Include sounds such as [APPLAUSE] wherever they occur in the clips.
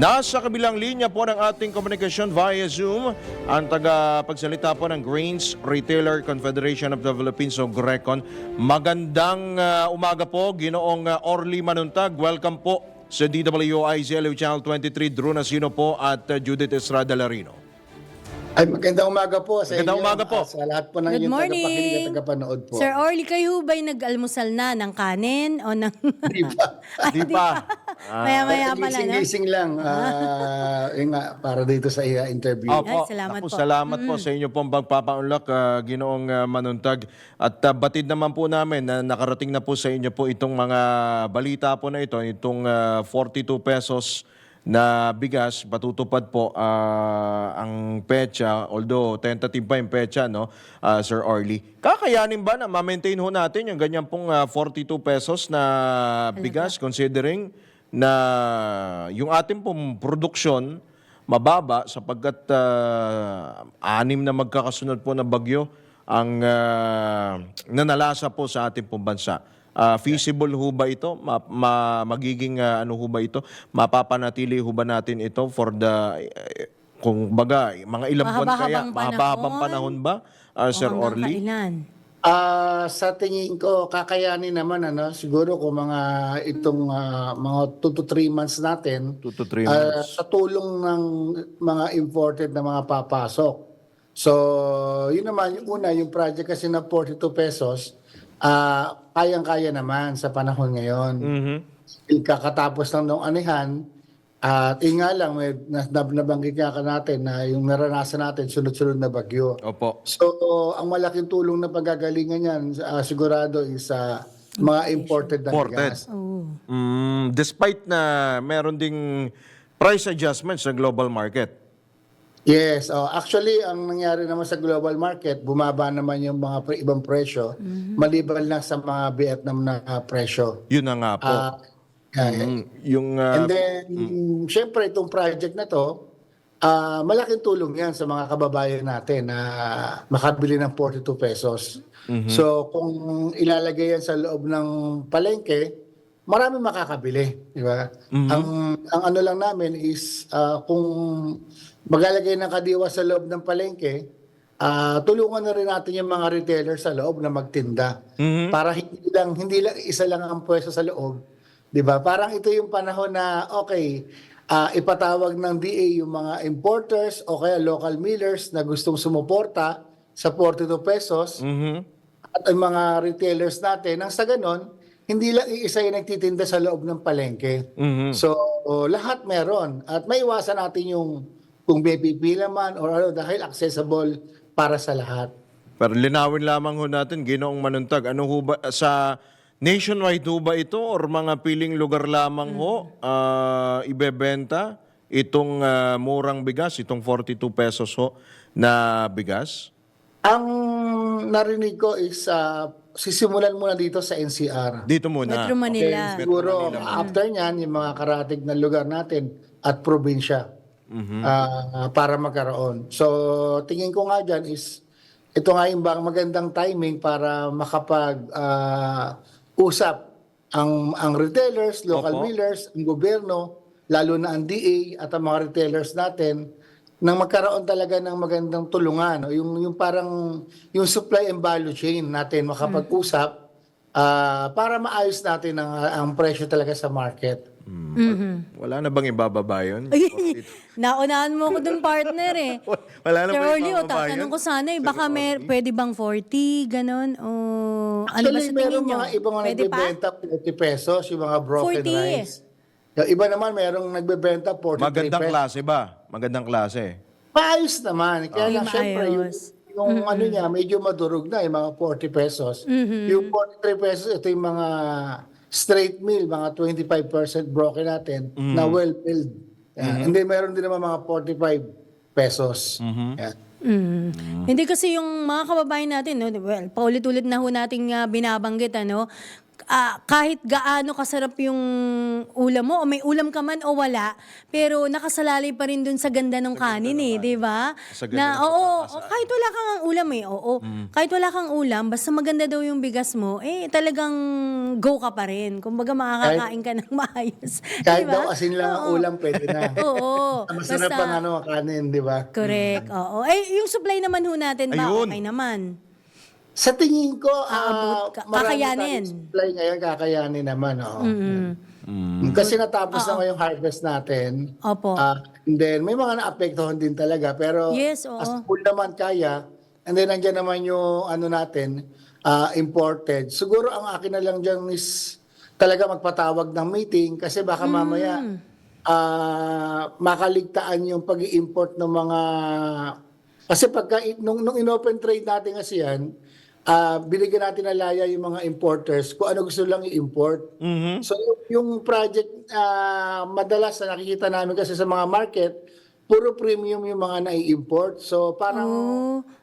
Nasa kabilang linya po ng ating komunikasyon via Zoom ang taga-pagsalita po ng Grains Retailer Confederation of the Philippines o GRECON. Magandang ah, umaga po, Ginoong ah, Orly Manuntag. Welcome po sa DWI ZLU Channel 23, Drew Nasino po at ah, Judith Estrada Larino. Ay, magandang umaga po sa Magandang inyo. umaga po. Sa lahat po ng Good inyong morning. tagapakinig at tagapanood po. Sir Orly, kayo ba'y nag-almusal na ng kanin o ng... Di ba? [LAUGHS] Di pa? Maya-maya pala, no? Gising-gising lang. ah, yun nga, para dito sa uh, interview. Opo, Ay, salamat Naku, po. salamat po sa inyo pong pagpapaunlak, ah, Ginoong ah, Manuntag. At ah, batid naman po namin na nakarating na po sa inyo po itong mga balita po na ito, itong ah, 42 pesos na bigas, patutupad po ah, ang pecha, although tentative pa yung pecha, no, ah, Sir Orly. Kakayanin ba na ma-maintain ho natin yung ganyan pong ah, 42 pesos na bigas considering na yung ating pong produksyon mababa sapagkat ah, anim na magkakasunod po na bagyo ang ah, nanalasa po sa ating pong bansa. Ah, feasible ho ba ito? Ma- ma- magiging ah, ano ho ba ito? Mapapanatili ho ba natin ito for the eh, kung baga mga ilang buwan kaya Mahaba-habang panahon ba ah, Sir Orly? kailan? Ah, sa tingin ko, kakayanin naman, ano, siguro kung mga itong ah, mga 2 to 3 months natin, 2 to 3 ah, months. sa tulong ng mga imported na mga papasok. So, yun naman, yung una, yung project kasi na 42 pesos, ah, kayang-kaya naman sa panahon ngayon. Mhm. Kakatapos lang ng anihan, at yun nga lang, may nabanggit nga ka natin na yung naranasan natin, sunod-sunod na bagyo. Opo. So, ang malaking tulong na pagagalingan yan, ah, sigurado is ah, mga imported na Imported. bigas. Oo. Mm, despite na meron ding price adjustments sa global market. Yes, oh, actually, ang nangyari naman sa global market, bumaba naman yung mga pre- ibang presyo, maliban lang sa mga Vietnam na presyo. Yun na nga po. Ah, yeah, Mm, yung ah, And then, syempre, itong project na to, ah, malaking tulong yan sa mga kababayan natin na makabili ng 42 pesos. So, kung ilalagay yan sa loob ng palengke, marami makakabili. Di ba? Ang, ang ano lang namin is, ah, kung maglalagay ng kadiwa sa loob ng palengke, ah, tulungan na rin natin yung mga retailer sa loob na magtinda. Para hindi lang, hindi lang, isa lang ang pwesto sa loob. 'Di ba? Parang ito yung panahon na okay, ah, ipatawag ng DA yung mga importers o kaya local millers na gustong sumuporta sa 42 pesos mhm. at ang mga retailers natin nang sa ganon, hindi lang iisa yung nagtitinda sa loob ng palengke. Mhm. So, oh, lahat meron. At may iwasan natin yung kung may pipila man or ano dahil accessible para sa lahat. Pero linawin lamang ho natin, Ginoong Manuntag, ano ho ba, sa nationwide ho ba ito or mga piling lugar lamang ho ah, ibebenta itong ah, murang bigas, itong 42 pesos ho na bigas? Ang narinig ko is ah, sisimulan muna dito sa NCR. Dito muna. Metro Manila. Siguro after niyan, yung mga karatig na lugar natin at probinsya ah, para magkaroon. So tingin ko nga dyan is ito nga yung bang magandang timing para makapag ah, usap ang ang retailers, local Opo. millers, ang gobyerno, lalo na ang DA at ang mga retailers natin nang magkaroon talaga ng magandang tulungan o yung yung parang yung supply and value chain natin makapag-usap ah, para maayos natin ang ang presyo talaga sa market. Mhm. Wala na bang ibababa yun? Ay, Naunahan mo ko dun partner eh. [LAUGHS] Wala na Sir bang Orly, o ibababa yun? tatanong ko sana eh, baka may, pwede bang 40, ganon? O ano ba Actually, sa meron tingin nyo? mga ibang mga Pwede pa? nagbebenta 40 pesos, yung mga broken 40 rice. Yung iba naman merong nagbebenta 43 Magandang pesos. klase ba? Magandang klase. Maayos naman. Kaya Ay, lang, syempre, yung, maayos. yung ano niya, medyo madurog na, yung mga 40 pesos. Mm-hmm. Yung 43 pesos, ito yung mga straight meal, mga 25% broken natin, na well-filled. Yan. And then, meron din naman mga 45 pesos. Yan. Mm. Hindi kasi yung mga kababayan natin, no, well, paulit-ulit na ho nating ah, binabanggit, ano, ah, kahit gaano kasarap yung ulam mo, o may ulam ka man o wala, pero nakasalalay pa rin dun sa ganda ng kanin eh, di ba? Sa ganda Na, oo, kahit wala kang ang ulam eh, oo. Mm. Kahit wala kang ulam, basta maganda daw yung bigas mo, eh talagang go ka pa rin. Kumbaga makakakain ka ng [LAUGHS] maayos. Kahit di ba? daw asin lang ang ulam, pwede na. [LAUGHS] Oo. Masarap basta- ang ano, kanin, di ba? Correct. Oo. Eh, yung supply naman ho natin ba? Ayun. Okay naman. Sa tingin ko, ah, ka- kakayanin. supply ngayon, kakayanin naman. Oo. Mm. Kasi natapos na ngayong harvest natin. Opo. Ah, and then, may mga naapektuhan din talaga. Pero Yes, oo. as full naman kaya, and then nandiyan naman yung ano natin, ah, imported. Siguro ang akin na lang dyan is talaga magpatawag ng meeting kasi baka Hmm. mamaya ah, makaligtaan yung pag import ng mga... Kasi pagka, nung, nung in-open trade natin kasi yan, ah, binigyan natin na laya yung mga importers kung ano gusto lang i-import. So yung, yung project ah, madalas na nakikita namin kasi sa mga market, puro premium yung mga nai-import. So parang.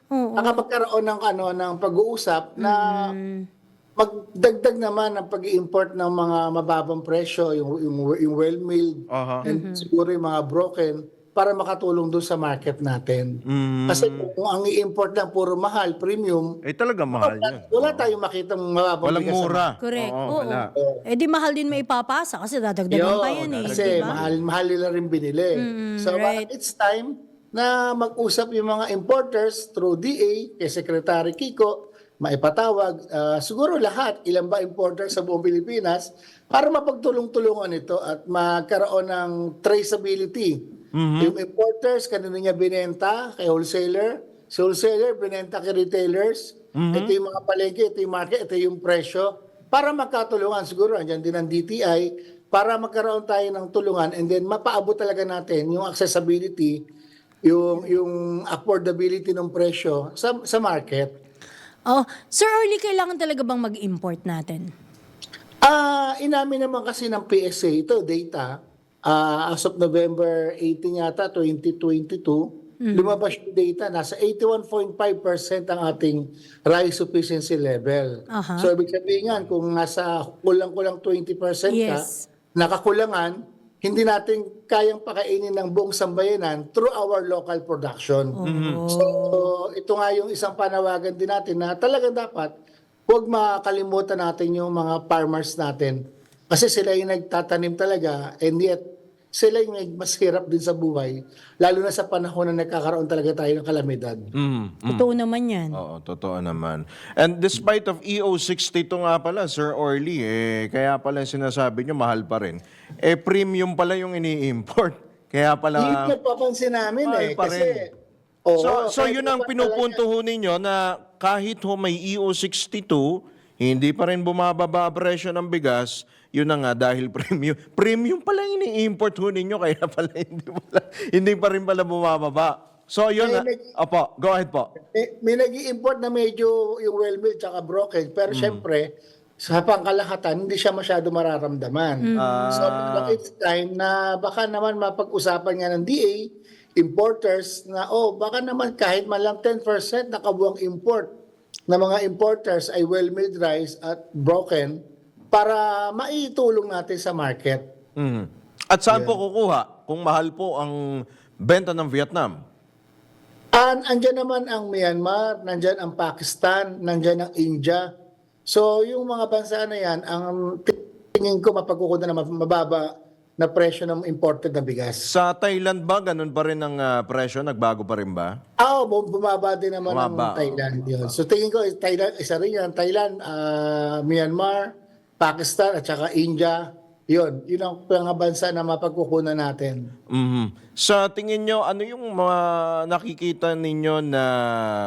Oo. baka magkaroon ng ano ng pag-uusap na Mm. magdagdag naman ng pag-import ng mga mababang presyo, yung yung, yung well-milled Aha. and siguro yung mga broken para makatulong doon sa market natin. Mm. Kasi kung ang i-import lang puro mahal, premium, Eh talaga mahal yun. wala tayong makitang mababang Walang bigas sa mura. Correct. Oo, Oo. wala. Eh di mahal din may ipapasa kasi dadagdagan Yo, pa yan eh. Kasi di ba? mahal, mahal nila rin binili. so right. it's time na mag-usap yung mga importers through DA, kay Secretary Kiko, maipatawag, ah, siguro lahat, ilan ba importers sa buong Pilipinas, para mapagtulong-tulungan ito at magkaroon ng traceability. Yung importers, kanino niya binenta, kay wholesaler, si wholesaler, binenta kay retailers, ito yung mga palengke, ito yung market, ito yung presyo, para magkatulungan siguro, andyan din ang DTI, para magkaroon tayo ng tulungan and then mapaabot talaga natin yung accessibility, yung yung affordability ng presyo sa sa market. Oh, Sir Early, kailangan talaga bang mag-import natin? Ah, inamin naman kasi ng PSA ito data ah, as of November 18 yata 2022 lumabas yung data nasa 81.5% ang ating rice sufficiency level. Aha. So ibig sabihin yan kung nasa kulang-kulang 20% ka Yes. nakakulangan hindi natin kayang pakainin ng buong sambayanan through our local production. So, ito nga yung isang panawagan din natin na talagang dapat huwag makalimutan natin yung mga farmers natin. Kasi sila yung nagtatanim talaga and yet sila yung mas hirap din sa buhay. Lalo na sa panahon na nagkakaroon talaga tayo ng kalamidad. Mm. Totoo naman yan. Oo, totoo naman. And despite of E EO62 nga pala, Sir Orly, eh, kaya pala sinasabi nyo, mahal pa rin. Eh, premium pala yung ini-import. [LAUGHS] Kaya Hindi pala... nagpapansin namin Mahal eh. pa Kasi, rin. Oo, so, so yun ang pinupunto ho ninyo na kahit ho may E EO62, hindi pa rin bumababa ang presyo ng bigas, yun na nga dahil [LAUGHS] premium. Premium pala yung ini-import ho ninyo, kaya pala [LAUGHS] hindi, pala, hindi pa rin pala bumababa. So yun na. May nag- Opo, go ahead po. Eh, may nag import na medyo yung well-milled tsaka broken, pero syempre, sa pangkalahatan, hindi siya masyado mararamdaman. So, it's time na baka naman mapag-usapan nga ng DA, importers, na oh, baka naman kahit man lang 10% na kabuang import na mga importers ay well-milled rice at broken para maitulong natin sa market. Mhm. At saan po kukuha kung mahal po ang benta ng Vietnam? An andyan naman ang Myanmar, nandyan ang Pakistan, nandyan ang India. So yung mga bansa na yan, ang tingin ko mapagkukunan na mababa na presyo ng imported na bigas. Sa Thailand ba, ganun pa rin ang ah, presyo? Nagbago pa rin ba? Ah, oh, bumaba din naman Bumaba, ang Thailand. Yun. So tingin ko, Thailand, isa rin yan. Thailand, ah, Myanmar, Pakistan, at saka India. Yun, yun ang mga bansa na mapagkukunan natin. Mhm. Sa tingin nyo, ano yung mga nakikita ninyo na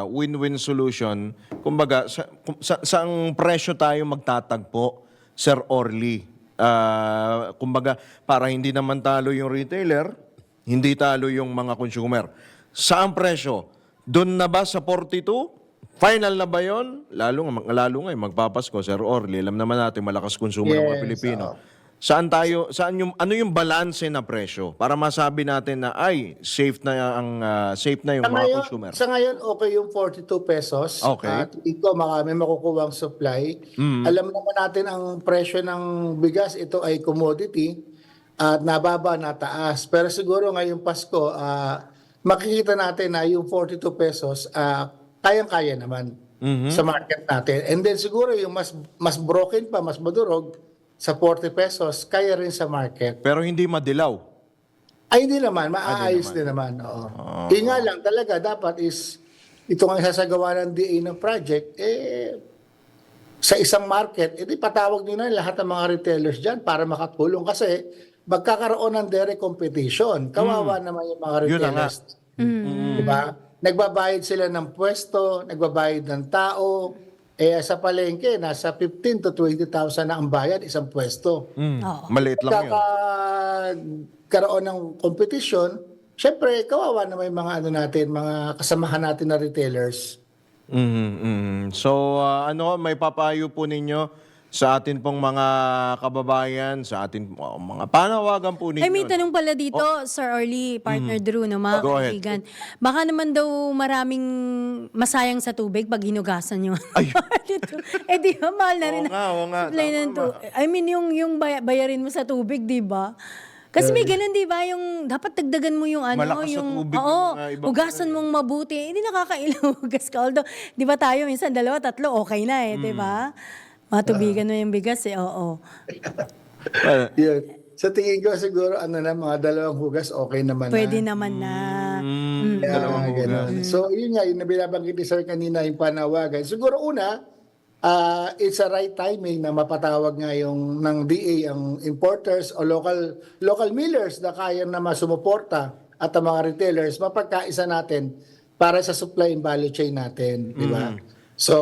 win-win solution? Kumbaga, sa, sa, saang presyo tayo magtatagpo, Sir Orly? Ah, kumbaga, para hindi naman talo yung retailer, hindi talo yung mga consumer. Saang presyo? Doon na ba sa 42? Final na ba yon? Lalo nga, lalo nga, eh, magpapasko, Sir Orly. Alam naman natin, malakas konsumo ng mga Yes, Pilipino. oo. Saan tayo, saan yung, ano yung balance na presyo para masabi natin na ay safe na ang ah, safe na yung Sa mga ngayon, consumer. sa ngayon, okay yung 42 pesos. Okay. Mm. At ito, may makukuha ang supply. Alam naman natin ang presyo ng bigas, ito ay commodity at nababa na taas. Pero siguro ngayong Pasko, ah, makikita natin na yung 42 pesos, ah, kayang-kaya naman Mm-hmm. sa market natin. And then siguro yung mas mas broken pa, mas madurog sa 40 pesos, kaya rin sa market. Pero hindi madilaw. Ay, hindi naman. Maaayos din naman. Oo. Yun nga lang talaga, dapat is, ito nga sasagawa ng DA ng project, eh, sa isang market, edi patawag nyo na lahat ng mga retailers dyan para makatulong kasi magkakaroon ng direct competition. Kawawa naman yung mga Hmm. Yun na nga. retailers. Di ba? Nagbabayad sila ng pwesto, nagbabayad ng tao, eh sa palengke, nasa 15 to 20,000 na ang bayad isang pwesto. Mm, Oo. Maliit lang yun. Kakaroon ng competition, syempre, kawawa naman yung mga ano natin, mga kasamahan natin na retailers. Mhm, mhm. So ah, ano may papayo po ninyo sa atin pong mga kababayan, sa atin oh, mga panawagan po ninyo. Ay, may tanong pala dito, Sir Orly, partner Drew, no, mga Oh. Go ahead. kaibigan. Baka naman daw maraming masayang sa tubig pag hinugasan yung [LAUGHS] [LAUGHS] dito. Eh, di ba, mahal na Oo rin. nga, oo nga. supply ng tu- I mean, yung, yung bay- bayarin mo sa tubig, di ba? Kasi may ganun, di ba? Yung, dapat dagdagan mo yung ano, Malakas sa yung, tubig oo, yung hugasan mong mabuti. Hindi nakakailang [LAUGHS] hugas ka. Although, di ba tayo, minsan dalawa, tatlo, okay na eh, di ba? Matubigan mo yung bigas eh, oo. Well, [LAUGHS] Yun. Sa tingin ko siguro, ano na, mga dalawang hugas, okay naman Pwede na. naman na. mm, Kaya, dalawang hugas. ganun. So, yun nga, yung binabanggit ni Sir kanina, yung panawagan. Siguro una, ah, it's a right timing na mapatawag nga yung ng DA ang importers o local local millers na kaya na masumuporta at ang mga retailers mapagkaisa natin para sa supply and value chain natin, di ba? So,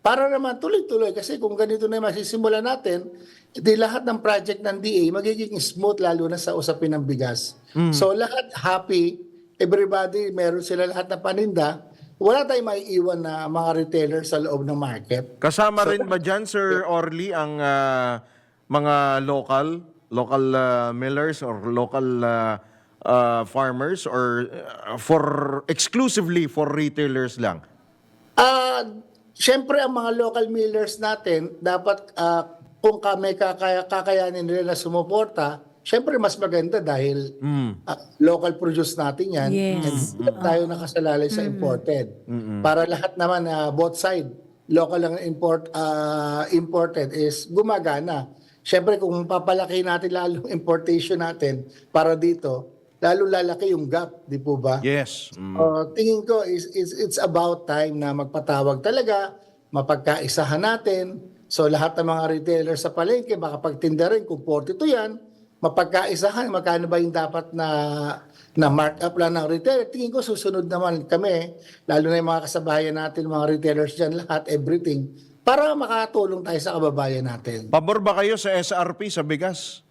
para naman tuloy-tuloy kasi kung ganito na yung masisimula natin, di lahat ng project ng DA magiging smooth lalo na sa usapin ng bigas. So lahat happy, everybody meron sila lahat na paninda, wala tayong maiiwan na mga retailer sa loob ng market. Kasama rin ba dyan, Sir Orly, ang ah, mga local, local ah, millers or local ah, ah, farmers or ah, for exclusively for retailers lang? Ah, syempre ang mga local millers natin dapat ah, kung kami kakaya, kakayanin nila na sumuporta, syempre mas maganda dahil ah, local produce natin yan. Yes. And tayo nakasalalay sa imported. Para lahat naman na both side, local ang import ah, imported is gumagana. Syempre kung papalaki natin lalo importation natin para dito, lalo lalaki yung gap, di po ba? Yes. Mm. Uh, tingin ko is, is it's about time na magpatawag talaga, mapagkaisahan natin. So lahat ng mga retailers sa palengke, makapagtinda rin kung 42 yan, mapagkaisahan, magkano ba yung dapat na na markup lang ng retailer. Tingin ko susunod naman kami, lalo na yung mga kasabayan natin, mga retailers dyan, lahat, everything, para makatulong tayo sa kababayan natin. Pabor ba kayo sa SRP sa bigas?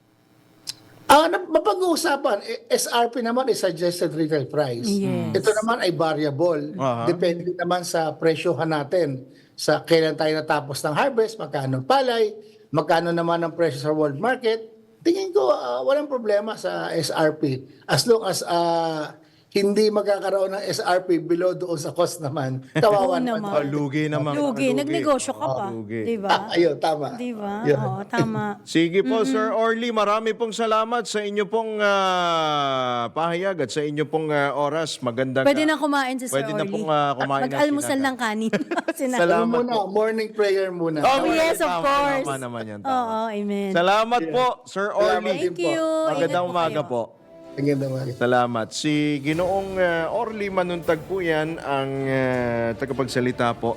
Ah, na- mapag-uusapan, eh, SRP naman is suggested retail price. Yes. Ito naman ay variable. Aha. Depende naman sa presyohan natin. Sa kailan tayo natapos ng harvest, magkano ang palay, magkano naman ang presyo sa world market. Tingin ko ah, walang problema sa SRP. As long as ah, hindi magkakaroon ng SRP below doon sa cost naman. [LAUGHS] Kawawa Oo naman. naman. Oh, lugi naman. Lugi, nagnegosyo ka pa. lugi. Di ba? [LAUGHS] Ayun, tama. Di ba? Yeah. Oo, tama. [LAUGHS] Sige po, Sir Orly, marami pong salamat sa inyo pong ah, pahayag at sa inyo pong ah, oras. Magandang Pwede na kumain si Sir Pwede na Orly. pong, ah, kumain ng Mag-almusal sinaga. ng kanin. Salamat muna, morning prayer muna. Oh, yes, of tama, course. Tama naman yan. tama. Oo, amen. Salamat po, Sir Orly. din Thank you. Magandang Ingat po umaga kayo. po. Tingin naman. Salamat. Si Ginoong uh, Orly Manuntag po yan, ang uh, tagapagsalita po